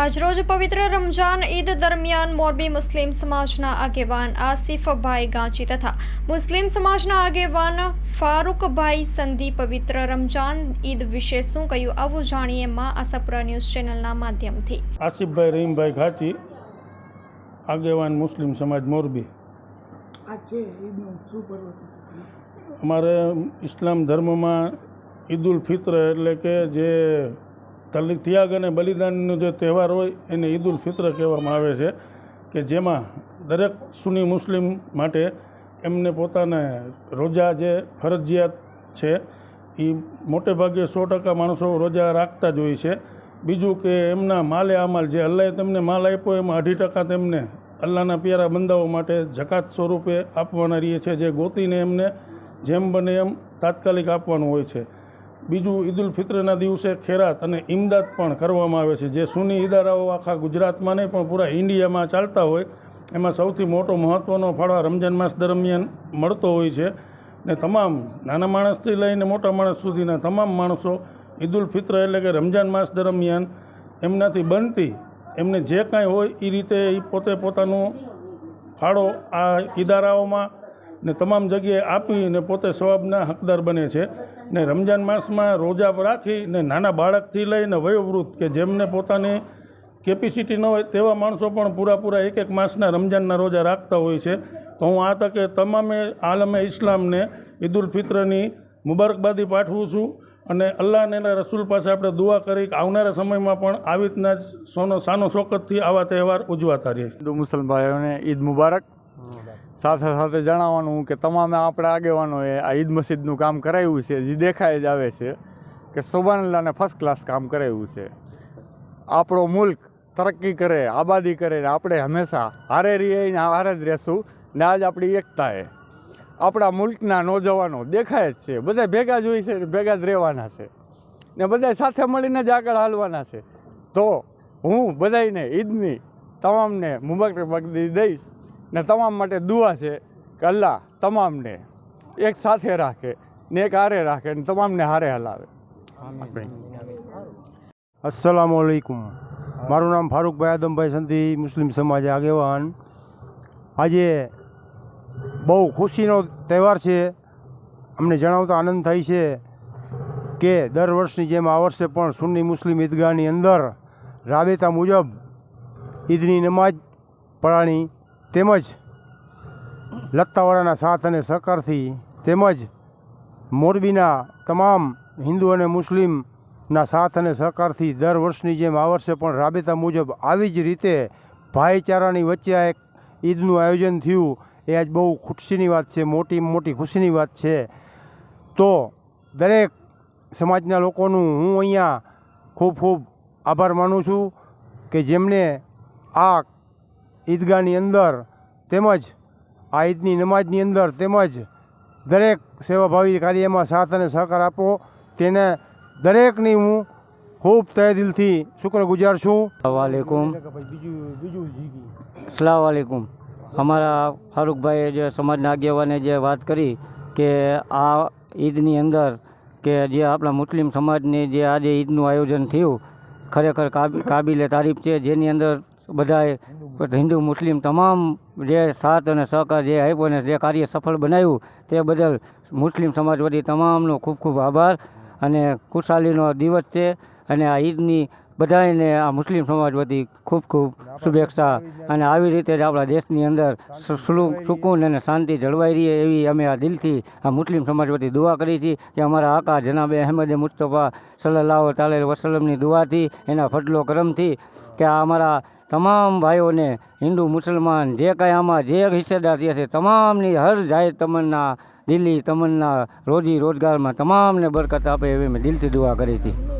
આજરોજ પવિત્ર રમજાન ઈદ દરમિયાન મોરબી મુસ્લિમ સમાજના આગેવાન આસિફભાઈ ગાંચી તથા મુસ્લિમ સમાજના આગેવાન ફારૂકભાઈ સંધી પવિત્ર રમજાન ઈદ વિશે શું કહ્યું આવું જાણીએ માં આશાપુરા ન્યૂઝ ચેનલના માધ્યમથી. આસિફભાઈ રહીમભાઈ ગાંચી આગેવાન મુસ્લિમ સમાજ મોરબી. અમારે ઇસ્લામ ધર્મમાં ઈદ ઉલ ફિત્ર એટલે કે જે ત્યાગ અને બલિદાનનો જે તહેવાર હોય એને ઈદ ઉલ ફિત્ર કહેવામાં આવે છે કે જેમાં દરેક સુની મુસ્લિમ માટે એમને પોતાને રોજા જે ફરજિયાત છે એ મોટે ભાગે સો ટકા માણસો રોજા રાખતા જ હોય છે. બીજું કે એમના માલે અમાલ જે અલ્લાએ તેમને માલ આપ્યો, એમાં અઢી ટકા તેમને અલ્લાહના પ્યારા બંદાઓ માટે જકાત સ્વરૂપે આપવાના રહીએ છે, જે ગોતીને એમને જેમ બને એમ તાત્કાલિક આપવાનું હોય છે. બીજું ઈદ ઉલ ફિત્રના દિવસે ખેરાત અને ઇમદાદ પણ કરવામાં આવે છે. જે સુની ઇદારાઓ આખા ગુજરાતમાં નહીં, પણ પૂરા ઇન્ડિયામાં ચાલતા હોય, એમાં સૌથી મોટો મહત્ત્વનો ફાળો રમજાન માસ દરમિયાન મળતો હોય છે. ને તમામ નાના માણસથી લઈને મોટા માણસ સુધીના તમામ માણસો ઈદ ઉલ ફિત્ર એટલે કે રમજાન માસ દરમિયાન એમનાથી બનતી, એમને જે કાંઈ હોય એ રીતે એ પોતે પોતાનું ફાળો આ ઇદારાઓમાં ને તમામ જગ્યાએ આપીને પોતે સવાબના હકદાર બને છે. ને રમજાન માસમાં રોજા રાખી ને નાના બાળકથી લઈને વયોવૃદ્ધ કે જેમને પોતાની કેપેસિટી ન હોય તેવા માણસો પણ પૂરા પૂરા એક એક માસના રમજાનના રોજા રાખતા હોય છે. તો હું આ તકે તમામે આલમે ઇસ્લામને ઈદ ઉલ ફિત્રની મુબારકબાદી પાઠવું છું અને અલ્લાહ અને એના રસૂલ પાસે આપણે દુઆ કરી કે આવનારા સમયમાં પણ આવી રીતના જ સોનો સાનો શોકતથી આવા તહેવાર ઉજવાતા રહે. હિન્દુ મુસલમાનોને ભાઈઓને ઈદ મુબારક. સાથે સાથે જણાવવાનું કે તમામે આપણા આગેવાનોએ આ ઈદ મસ્જિદનું કામ કરાવ્યું છે, જે દેખાય જ આવે છે કે શોભાનલાને ફર્સ્ટ ક્લાસ કામ કરાવ્યું છે. આપણો મુલ્ક તરક્કી કરે, આબાદી કરે ને આપણે હંમેશા હારે રહીએ ને હારે જ રહેશું ને આજ આપણી એકતા એ આપણા મુલ્કના નોજવાનો દેખાય જ છે બધા ભેગા જ છે ને ભેગા જ રહેવાના છે ને બધા સાથે મળીને જ આગળ હાલવાના છે. તો હું બધાયને ઈદની તમામને મુબારકબાદી દઈશ. ને તમામ માટે દુઆ છે કે અલ્લાહ તમામને એક સાથે રાખે ને એક હારે રાખે ને તમામને હારે હલાવે. અસલામ વાલેકુમ મારું નામ ફારૂકભાઈ આદમભાઈ સંધી મુસ્લિમ સમાજ આગેવાન. આજે બહુ ખુશીનો તહેવાર છે. અમને જણાવતા આનંદ થાય છે કે દર વર્ષની જેમ આ વર્ષે પણ સુન્ની મુસ્લિમ ઈદગાહની અંદર રાબેતા મુજબ ઈદની નમાજ પઢાણી તેમજ લત્તાવાળાના સાથ અને સહકારથી તેમજ મોરબીના તમામ હિન્દુ અને મુસ્લિમના સાથ અને સહકારથી દર વર્ષની જેમ આ વર્ષે પણ રાબેતા મુજબ આવી જ રીતે ભાઈચારાની વચ્ચે આ એક ઈદનું આયોજન થયું. એ આજ બહુ ખુશીની વાત છે, મોટી મોટી ખુશીની વાત છે. તો દરેક સમાજના લોકોનું હું અહીંયા ખૂબ ખૂબ આભાર માનું છું કે જેમને આ ઈદગાહની અંદર તેમજ આ ઈદની નમાજની અંદર તેમજ દરેક સેવાભાવી કાર્યમાં સાથ અને સહકાર આપો. તેને દરેકની હું ખૂબ તહે દિલથી શુક્રગુજાર છું. વાલેકુમ અસલામ વાલેકુમ અમારા ફારૂકભાઈએ જે સમાજના આગેવાને જે વાત કરી કે આ ઈદની અંદર કે જે આપણા મુસ્લિમ સમાજની જે આજે ઈદનું આયોજન થયું ખરેખર કાબિલે તારીફ છે. જેની અંદર બધાએ હિન્દુ, મુસ્લિમ તમામ જે સાથ અને સહકાર જે આપ્યો અને જે કાર્ય સફળ બનાવ્યું તે બદલ મુસ્લિમ સમાજ વતી તમામનો ખૂબ ખૂબ આભાર અને ખુશાલીનો દિવસ છે અને આ ઈદની બધાને આ મુસ્લિમ સમાજ વતી ખૂબ ખૂબ શુભેચ્છા અને આવી રીતે જ આપણા દેશની અંદર સુકૂન અને શાંતિ જળવાઈ રહી એવી અમે આ દિલથી આ મુસ્લિમ સમાજ વતી દુઆ કરી છીએ કે અમારા આકા જનાબે અહેમદ મુસ્તફા સલ્લાહ તાલ વસલમની દુઆથી એના ફટલો કરમથી કે આ અમારા તમામ ભાઈઓને હિન્દુ, મુસલમાન, જે કાંઈ આમાં જે હિસ્સેદાર થયા છે, તમામની હર જાહેર તમન્ના, દિલ્હી તમન્ના રોજી રોજગારમાં તમામને બરકત આપે એવી મેં દિલથી દુઆ કરી છે.